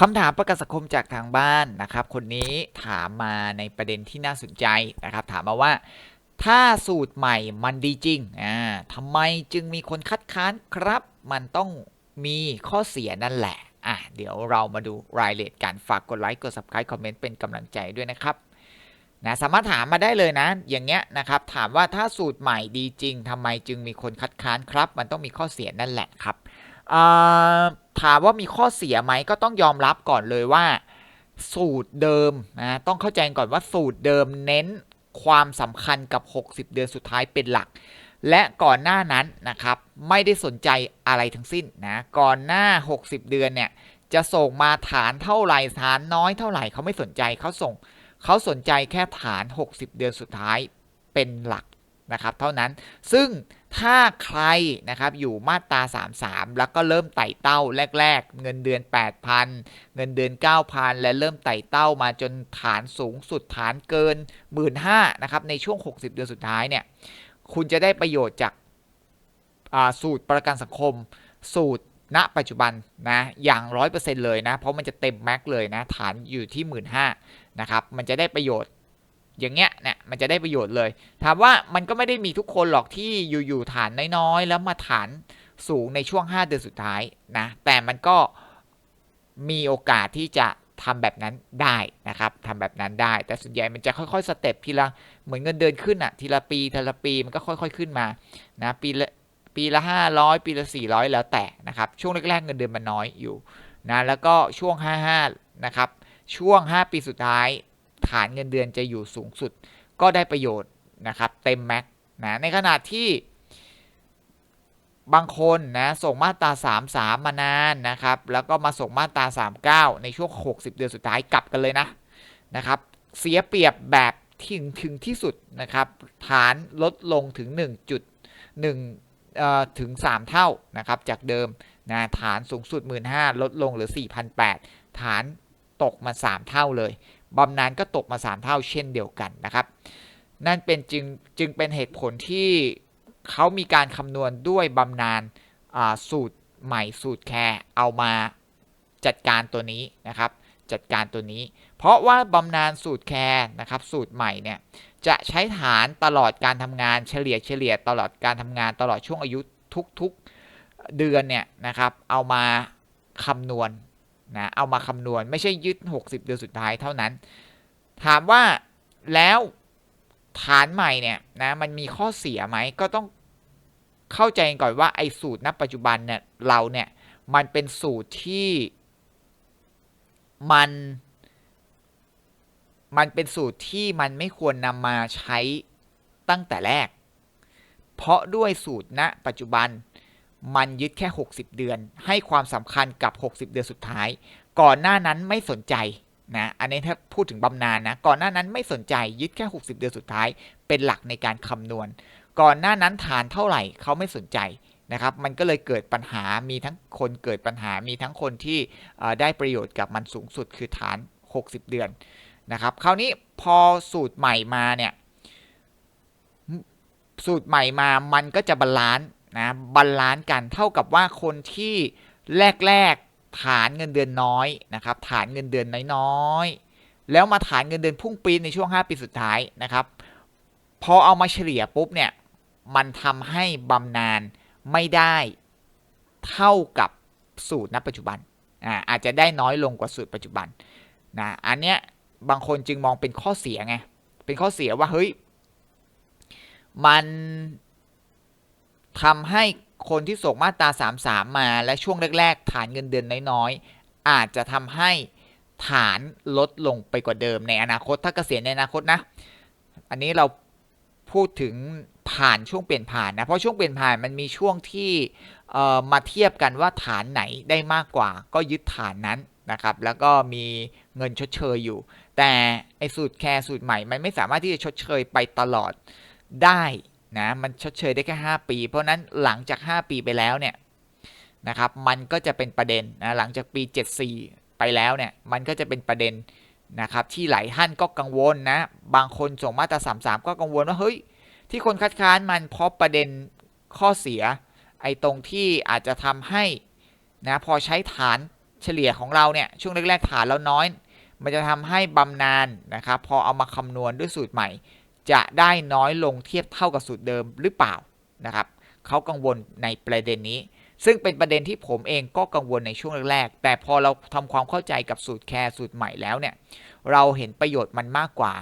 คำถามประกันสังคมจากทางบ้านนะครับ คนนี้ถามมาในประเด็นที่น่าสนใจนะครับ ถามมาว่า ถ้าสูตรใหม่มันดีจริงอ่าทำไมจึงมีคนคัดค้านครับ มันต้องมีข้อเสียนั่นแหละอะเดี๋ยวเรามาดูรายละเอียดกันฝากกดไลค์กด subscribe คอมเมนต์เป็นกำลังใจด้วยนะครับนะสามารถถามมาได้เลยนะ อย่างเงี้ยนะครับ ถามว่าถ้าสูตรใหม่ดีจริงทำไมจึงมีคนคัดค้านครับ มันต้องมีข้อเสียนั่นแหละครับอ่า ถามว่ามีข้อเสียไหมก็ต้องยอมรับก่อนเลยว่า สูตรเดิมนะต้องเข้าใจก่อนว่าสูตรเดิมเน้นความสำคัญกับ 60 เดือนสุดท้ายเป็นหลัก และก่อนหน้านั้นนะครับไม่ได้สนใจอะไรทั้งสิ้นนะก่อนหน้า 60 เดือนเนี่ยจะส่งมาฐานเท่าไหร่ฐานน้อยเท่าไหร่เขาไม่สนใจเขาส่งเขาสนใจแค่ฐาน 60 เดือนสุดท้ายเป็นหลักนะครับ เท่านั้นซึ่ง ถ้าใครนะครับอยู่มาตรา 33 แล้วก็เริ่มไต่เต้าแรก ๆ เงินเดือน 8,000 เงินเดือน 9,000 และเริ่มไต่เต้ามาจนฐานสูงสุดฐานเกิน 15,000นะครับในช่วง 60 เดือนสุดท้ายเนี่ยคุณจะได้ประโยชน์จากสูตรประกันสังคม สูตรณปัจจุบันนะอย่าง 100%เลยนะ เพราะมันจะเต็มแม็กเลยนะฐานอยู่ที่ 15,000นะครับมันจะได้ประโยชน์ อย่างเงี้ยเนี่ยมันจะได้ประโยชน์เลย ถามว่ามันก็ไม่ได้มีทุกคนหรอกที่อยู่ๆฐานน้อยๆ แล้วมาฐานสูงในช่วง 5 เดือนสุดท้ายนะแต่มันก็มีโอกาสที่จะทำแบบนั้นได้นะครับทำแบบนั้นได้ แต่ส่วนใหญ่มันจะค่อยๆสเต็ปทีละเหมือนเงินเดือนขึ้นอะทีละปีทีละปีมันก็ค่อย ๆขึ้นมานะปีละปีละ 500 ปีละ 400 แล้วแต่นะครับช่วงแรกๆเงินเดือนมันน้อยอยู่นะแล้วก็ช่วง 55 นะครับช่วง 5 ปีสุดท้าย ฐานเงินเดือนจะอยู่สูงสุด ก็ได้ประโยชน์นะครับเต็มแม็กนะในขณะที่บางคนนะส่งมาตรา 33 มานานนะครับแล้วก็มาส่งมาตรา 39 ในช่วง 60 เดือนสุดท้ายกลับกันเลยนะนะครับเสียเปรียบแบบถึงถึงที่สุดนะครับฐานลดลงถึง 1.1ถึง 3 เท่านะครับจากเดิมนะฐานสูงสุด 15,000 ลดลงเหลือ 4,800 ฐานตกมา 3 เท่าเลย บำนาญก็ตกมา 3 เท่าเช่นเดียวกันนะครับ นั่นเป็นจึงจึงเป็นเหตุผลที่เขามีการคำนวณด้วยบำนาญสูตรใหม่สูตรแคร์เอามาจัดการตัวนี้นะครับ จัดการตัวนี้ เพราะว่าบำนาญสูตรแคร์นะครับ สูตรใหม่เนี่ยจะใช้ฐานตลอดการทำงานเฉลี่ยเฉลี่ยตลอดการทำงานตลอดช่วงอายุทุกๆเดือนเนี่ยนะครับ เอามาคำนวณ นะเอามาคำนวณไม่ใช่ยึด 60 เดือนสุดท้ายเท่านั้น ถามว่าแล้วฐานใหม่เนี่ยนะมันมีข้อเสียไหมก็ต้องเข้าใจก่อนว่าไอ้สูตรณปัจจุบันเนี่ยเราเนี่ยมันเป็นสูตรที่มัน มันเป็นสูตรที่มันไม่ควรนำมาใช้ตั้งแต่แรก เพราะด้วยสูตรณปัจจุบัน มันยึดแค่ 60 เดือน ให้ความสำคัญกับ 60 เดือนสุดท้าย ก่อนหน้านั้นไม่สนใจนะอันนี้ถ้าพูดถึงบำนาญนะก่อนหน้านั้นไม่สนใจยึดแค่ 60 เดือนสุดท้าย เป็นหลักในการคำนวณ ก่อนหน้านั้นฐานเท่าไหร่เขาไม่สนใจนะครับมันก็เลยเกิดปัญหามีทั้งคนเกิดปัญหามีทั้งคนที่ได้ประโยชน์กับมันสูงสุดคือฐาน 60 เดือนนะครับคราวนี้พอสูตรใหม่มาเนี่ยสูตรใหม่มามันก็จะบาลานซ์ นะบาลานซ์กันเท่ากับว่าคนที่แรกๆฐานเงินเดือนน้อยนะครับฐานเงินเดือนน้อยๆแล้วมาฐานเงินเดือนพุ่งปีนในช่วง 5 ปีสุดท้ายนะครับ พอเอามาเฉลี่ยปุ๊บเนี่ยมันทำให้บำนาญไม่ได้เท่ากับสูตรณปัจจุบันอ่าอาจจะได้น้อยลงกว่าสูตรปัจจุบันนะอันเนี้ยบางคนจึงมองเป็นข้อเสียไงเป็นข้อเสียว่าเฮ้ยมัน ทำให้คนที่ส่งมาตรา33 มาและช่วงแรก ๆ ฐานเงินเดือนน้อยๆ อาจจะทำให้ฐานลดลงไปกว่าเดิมในอนาคต ถ้าเกษียณในอนาคตนะ อันนี้เราพูดถึงผ่านช่วงเปลี่ยนผ่านนะ เพราะช่วงเปลี่ยนผ่านมันมีช่วงที่มาเทียบกันว่าฐานไหนได้มากกว่า ก็ยึดฐานนั้นนะครับ แล้วก็มีเงินชดเชยอยู่ แต่ไอสูตรแคร์สูตรใหม่ มันไม่สามารถที่จะชดเชยไปตลอดได้ นะมันชดเชยได้แค่ 5 ปี เพราะนั้นหลังจาก 5 ปีไปแล้วเนี่ยนะครับมันก็จะเป็นประเด็นนะหลังจากปี 74 ไปแล้วเนี่ยมันก็จะเป็นประเด็นนะครับที่หลายท่านก็กังวลนะบางคนส่งมาตรา33 ก็กังวลว่าเฮ้ยที่คนคัดค้านมันเพราะประเด็นข้อเสีย ไอ้ตรงที่อาจจะทำให้นะพอใช้ฐานเฉลี่ยของเราเนี่ยช่วงแรกๆฐานเราน้อย มันจะทำให้บำนาญนะครับพอเอามาคำนวณด้วยสูตรใหม่ จะได้น้อยลงเทียบเท่ากับสูตรเดิมหรือเปล่านะครับเขากังวลในประเด็นนี้ ซึ่งเป็นประเด็นที่ผมเองก็กังวลในช่วงแรกๆแต่พอเราทำความเข้าใจกับสูตรแคร์สูตรใหม่แล้วเนี่ยเราเห็นประโยชน์มันมากกว่า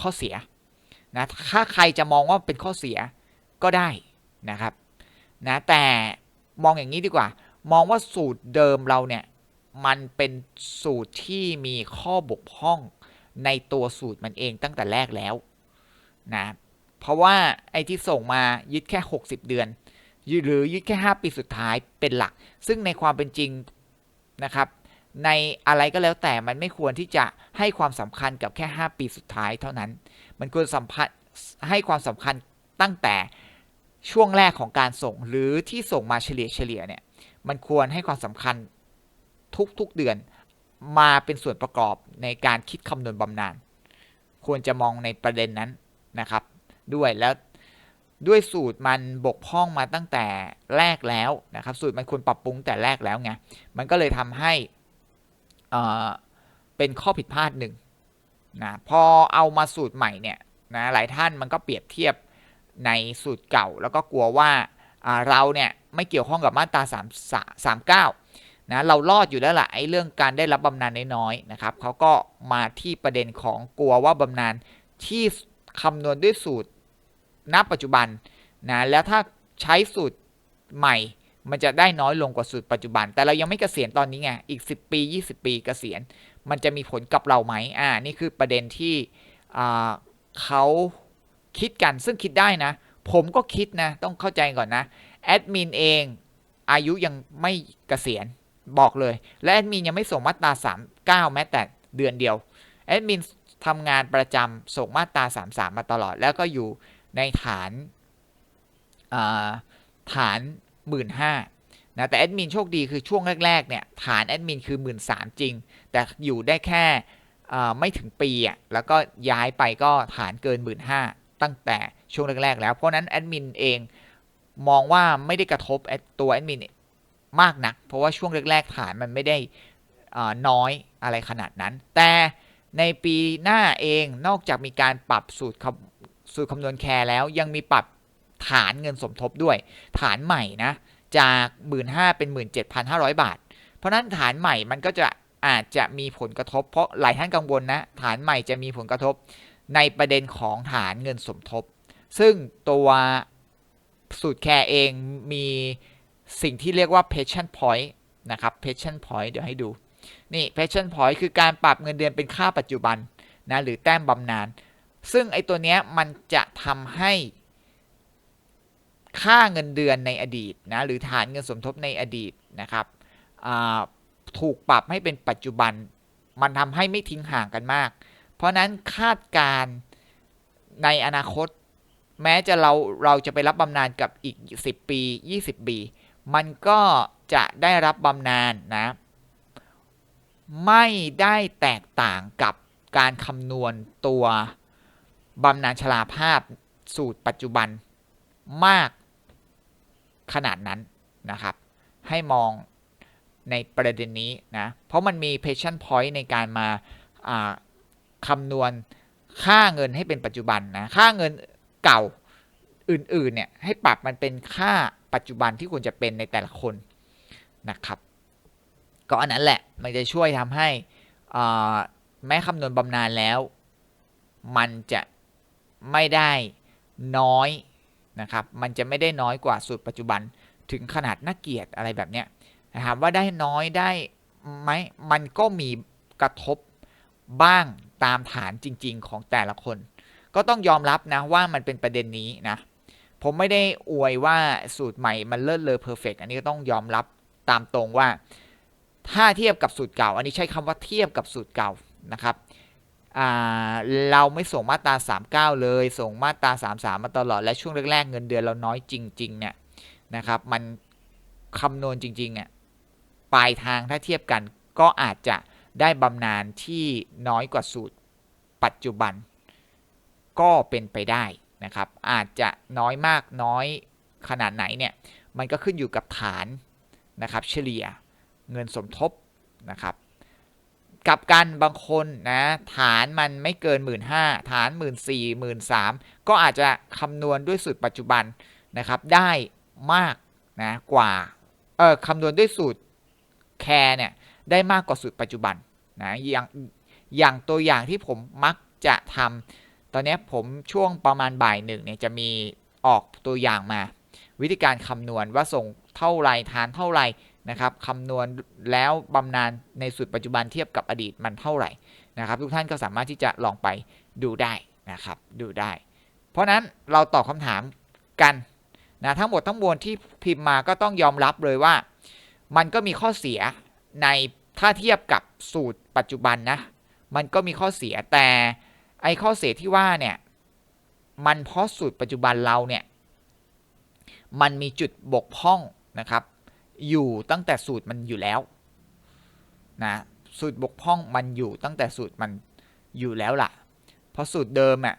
ข้อเสียนะถ้าใครจะมองว่าเป็นข้อเสียก็ได้นะครับนะแต่มองอย่างนี้ดีกว่า มองว่าสูตรเดิมเราเนี่ยมันเป็นสูตรที่มีข้อบกพร่องในตัวสูตรมันเองตั้งแต่แรกแล้ว นะเพราะว่าไอ้ที่ส่งมายึดแค่ 60 เดือน หรือยึดแค่ 5 ปีสุดท้ายเป็นหลัก ซึ่งในความเป็นจริงนะครับในอะไรก็แล้วแต่มันไม่ควรที่จะให้ความสำคัญกับแค่ 5 ปีสุดท้ายเท่านั้น มันควรสัมพันให้ความสำคัญตั้งแต่ช่วงแรกของการส่งหรือที่ส่งมาเฉลี่ยเฉลี่ยเนี่ยมันควรให้ความสำคัญทุกๆเดือนมาเป็นส่วนประกอบในการคิดคำนวณบำนาญควรจะมองในประเด็นนั้น นะครับ ด้วยแล้วด้วยสูตรมันบกพร่องมาตั้งแต่แรกแล้วนะครับ สูตรมันควรปรับปรุงแต่แรกแล้วไงมันก็เลยทำให้เป็นข้อผิดพลาดหนึ่งนะพอเอามาสูตรใหม่เนี่ยนะหลายท่านมันก็เปรียบเทียบในสูตรเก่า แล้วก็กลัวว่าเราเนี่ยไม่เกี่ยวข้องกับมาตรา3 39นะเรารอดอยู่แล้วล่ะไอ้เรื่องการได้รับบำนาญน้อยๆนะครับเขาก็มาที่ประเด็นของกลัวว่าบำนาญที่ คำนวณด้วยสูตรณปัจจุบันนะแล้วถ้าใช้สูตรใหม่ มันจะได้น้อยลงกว่าสูตรปัจจุบัน แต่เรายังไม่เกษียณตอนนี้ไงอีก 10 ปี 20 ปีเกษียณ มันจะมีผลกับเราไหมอ่านี่คือประเด็นที่เขาคิดกันซึ่งคิดได้นะ ผมก็คิดนะ ต้องเข้าใจก่อนนะแอดมินเองอายุยังไม่เกษียณบอกเลย และแอดมินยังไม่ส่งมาตรา 39 แม้แต่เดือนเดียวแอดมิน ทำงานประจำส่งมาตรา 33 มาตลอด แล้วก็อยู่ในฐานฐาน15,000นะแต่แอดมินโชคดีคือช่วงแรกๆเนี่ยฐานแอดมินคือ13,000จริง แต่อยู่ได้แค่ไม่ถึงปีอะแล้วก็ย้ายไปก็ฐานเกิน1 5ื่นห้าตั้งแต่ช่วงแรกๆแล้ว เพราะนั้นแอดมินเองมองว่าไม่ได้กระทบตัวแอดมินมากนัก เพราะว่าช่วงแรกๆฐานมันไม่ได้น้อยอะไรขนาดนั้น แต่ ในปีหน้าเองนอกจากมีการปรับสูตรสูตรคำนวณแคร์แล้ว ยังมีปรับฐานเงินสมทบด้วย ฐานใหม่นะจาก 1 5ื่นเป็น 17,500 บาท เพราะนั้นฐานใหม่มันก็จะอาจจะมีผลกระทบ เพราะหลายท่านกังวลนะ ฐานใหม่จะมีผลกระทบในประเด็นของฐานเงินสมทบ ซึ่งตัวสูตรแคร์เองมีสิ่งที่เรียกว่า passion point นะครับ passion point เดี๋ยวให้ดู นี่ passion point คือการปรับเงินเดือนเป็นค่าปัจจุบันนะหรือแต้มบำนาญซึ่งไอตัวเนี้ยมันจะทำให้ ค่าเงินเดือนในอดีตนะหรือฐานเงินสมทบในอดีตนะครับถูกปรับให้เป็นปัจจุบัน มันทำให้ไม่ทิ้งห่างกันมาก เพราะนั้นคาดการในอนาคต แม้จะเราเราจะไปรับบำนาญกับอีก 10 ปี 20 ปี มันก็จะได้รับบำนาญนะ ไม่ได้แตกต่างกับการคำนวณตัวบำนาญชราภาพสูตรปัจจุบันมากขนาดนั้นนะครับ ให้มองในประเด็นนี้นะ เพราะมันมี passion point ในการมาคำนวณค่าเงินให้เป็นปัจจุบันนะ ค่าเงินเก่าอื่นๆเนี่ยให้ปรับมันเป็นค่าปัจจุบันที่ควรจะเป็นในแต่ละคนนะครับ ก็อันนั้นแหละมันจะช่วยทำให้แม้คำนวณบำนาญแล้ว มันจะไม่ได้น้อยนะครับ มันจะไม่ได้น้อยกว่าสูตรปัจจุบันถึงขนาดน่าเกียดอะไรแบบเนี้ยถามว่าได้น้อยได้ไหมมันก็มีกระทบบ้างตามฐานจริง ๆ ของแต่ละคน ก็ต้องยอมรับนะว่ามันเป็นประเด็นนี้นะผมไม่ได้อวยว่าสูตรใหม่มันเลิศเลอเพอร์เฟกอันนี้ก็ต้องยอมรับตามตรงว่า ถ้าเทียบกับสูตรเก่า อันนี้ใช้คำว่าเทียบกับสูตรเก่านะครับเราไม่ส่งมาตรา 39 เลย ส่งมาตรา 33 มาตลอด และช่วงแรกๆ เงินเดือนเราน้อยจริงๆเนี่ยนะครับ มันคำนวณจริงๆเนี่ยปลายทางถ้าเทียบกันก็อาจจะได้บำนาญที่น้อยกว่าสูตรปัจจุบัน ก็เป็นไปได้นะครับ อาจจะน้อยมากน้อยขนาดไหนเนี่ย มันก็ขึ้นอยู่กับฐานนะครับเฉลี่ย เงินสมทบนะครับกับกันบางคนนะฐานมันไม่เกิน 1 5ื่นฐาน 1 4ื่นสี่หมื่นสามก็อาจจะคำนวณด้วยสูตรปัจจุบันนะครับได้มากนะกว่าเออคำนวณด้วยสูตรแคร์เนี่ยได้มากกว่าสูตรปัจจุบันนะอย่างอย่างตัวอย่างที่ผมมักจะทำตอนนี้ผมช่วงประมาณบ่ายหนึ่งเนี่ยจะมีออกตัวอย่างมา วิธีการคำนวณว่าส่งเท่าไรทานเท่าไร นะครับคำนวณแล้วบำนาญในสูตรปัจจุบันเทียบกับอดีตมันเท่าไหร่นะครับ ทุกท่านก็สามารถที่จะลองไปดูได้นะครับดูได้ เพราะนั้นเราตอบคำถามกันนะทั้งหมดทั้งมวลที่พิมพ์มาก็ต้องยอมรับเลยว่า มันก็มีข้อเสียในถ้าเทียบกับสูตรปัจจุบันนะมันก็มีข้อเสียแต่ไอ้ข้อเสียที่ว่าเนี่ยมันเพราะสูตรปัจจุบันเราเนี่ยมันมีจุดบกพร่องนะครับ อยู่ตั้งแต่สูตรมันอยู่แล้วนะสูตรบกพร่องมันอยู่ตั้งแต่สูตรมันอยู่แล้วล่ะ เพราะสูตรเดิมอะ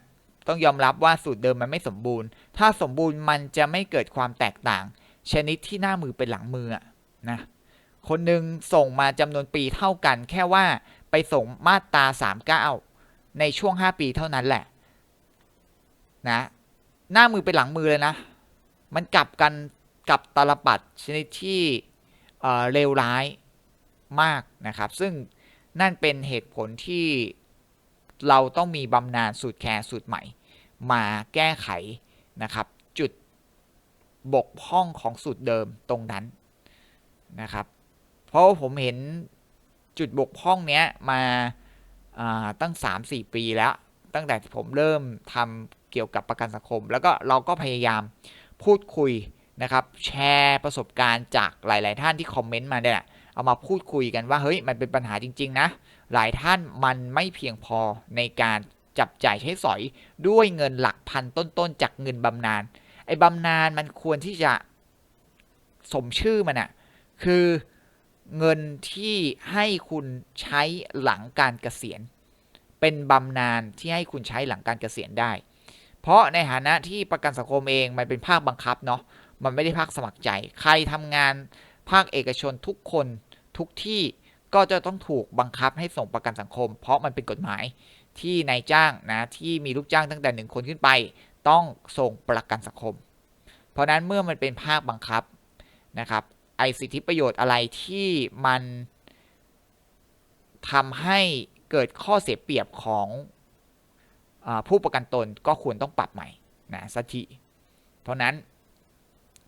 ต้องยอมรับว่าสูตรเดิมมันไม่สมบูรณ์ ถ้าสมบูรณ์มันจะไม่เกิดความแตกต่าง ชนิดที่หน้ามือเป็นหลังมืออะนะ คนหนึ่งส่งมาจำนวนปีเท่ากัน แค่ว่าไปส่งมาตรา39 ในช่วง 5 ปีเท่านั้นแหละนะ หน้ามือเป็นหลังมือเลยนะ มันกลับกัน กับตลปัดชนิดที่เลวร้ายมากนะครับ ซึ่งนั่นเป็นเหตุผลที่เราต้องมีบำนาญสูตรแคร์สูตรใหม่ มาแก้ไขนะครับ จุดบกพร่องของสูตรเดิมตรงนั้นนะครับ เพราะผมเห็นจุดบกพร่องเนี้ยมาาตั้ง 3-4 ปีแล้ว ตั้งแต่ผมเริ่มทำเกี่ยวกับประกันสังคม แล้วก็เราก็พยายามพูดคุย นะครับแชร์ประสบการณ์จากหลาย ๆ ท่านที่คอมเมนต์มาเนี่ยเอามาพูดคุยกันว่าเฮ้ยมันเป็นปัญหาจริง ๆ นะ หลายท่านมันไม่เพียงพอในการจับจ่ายใช้สอยด้วยเงินหลักพันต้น ๆ จากเงินบำนาญไอ้บำนาญมันควรที่จะสมชื่อมันอะคือเงินที่ให้คุณใช้หลังการเกษียณ เป็นบำนาญที่ให้คุณใช้หลังการเกษียณได้ เพราะในฐานะที่ประกันสังคมเองมันเป็นภาคบังคับเนาะ มันไม่ได้ภาคสมัครใจ ใครทำงานภาคเอกชนทุกคนทุกที่ก็จะต้องถูกบังคับให้ส่งประกันสังคม เพราะมันเป็นกฎหมายที่นายจ้างนะที่มีลูกจ้างตั้งแต่หนึ่งคนขึ้นไป ต้องส่งประกันสังคม เพราะนั้นเมื่อมันเป็นภาคบังคับนะครับไอสิทธิประโยชน์อะไรที่มันทำให้เกิดข้อเสียเปรียบของอผู้ประกันตนก็ควรต้องปรับใหม่นะสักทีเพราะนั้น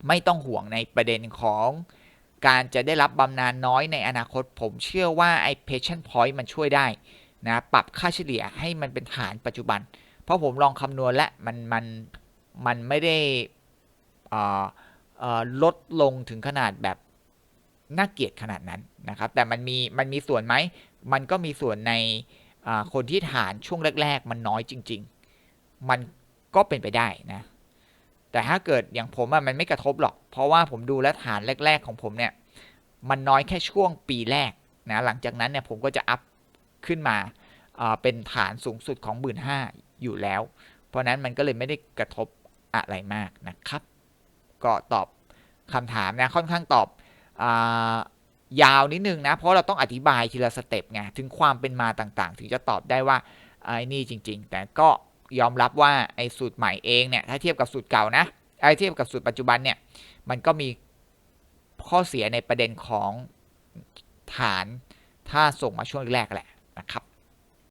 ไม่ต้องห่วงในประเด็นของการจะได้รับบำนาญน้อยในอนาคต ผมเชื่อว่าไอ้ patient point มันช่วยได้นะปรับค่าเฉลี่ยให้มันเป็นฐานปัจจุบัน เพราะผมลองคำนวณและมันมันมันไม่ได้ลดลงถึงขนาดแบบน่าเกลียดขนาดนั้นนะครับ แต่มันมีมันมีส่วนไหม มันก็มีส่วนในคนที่ฐานช่วงแรก ๆ มันน้อยจริง ๆ มันก็เป็นไปได้นะ แต่ถ้าเกิดอย่างผมมันไม่กระทบหรอก เพราะว่าผมดูแลฐานแรก ๆ ของผมเนี่ยมันน้อยแค่ช่วงปีแรกนะหลังจากนั้นเนี่ยผมก็จะอัพขึ้นมาเป็นฐานสูงสุดของ 1 5ื่นอยู่แล้ว เพราะนั้นมันก็เลยไม่ได้กระทบอะไรมากนะครับ ก็ตอบคำถามนะค่อนข้างตอบอยาวนิดนึงนะ เพราะเราต้องอธิบายทีละสเต็ปไงถึงความเป็นมาต่างๆ ถึงจะตอบได้ว่าไอ้นี่จริง ๆ แต่ก็ ยอมรับว่าไอ้สูตรใหม่เองเนี่ยถ้าเทียบกับสูตรเก่านะไอ้เทียบกับสูตรปัจจุบันเนี่ยมันก็มีข้อเสียในประเด็นของฐานถ้าส่งมาช่วงแรกแหละนะครับ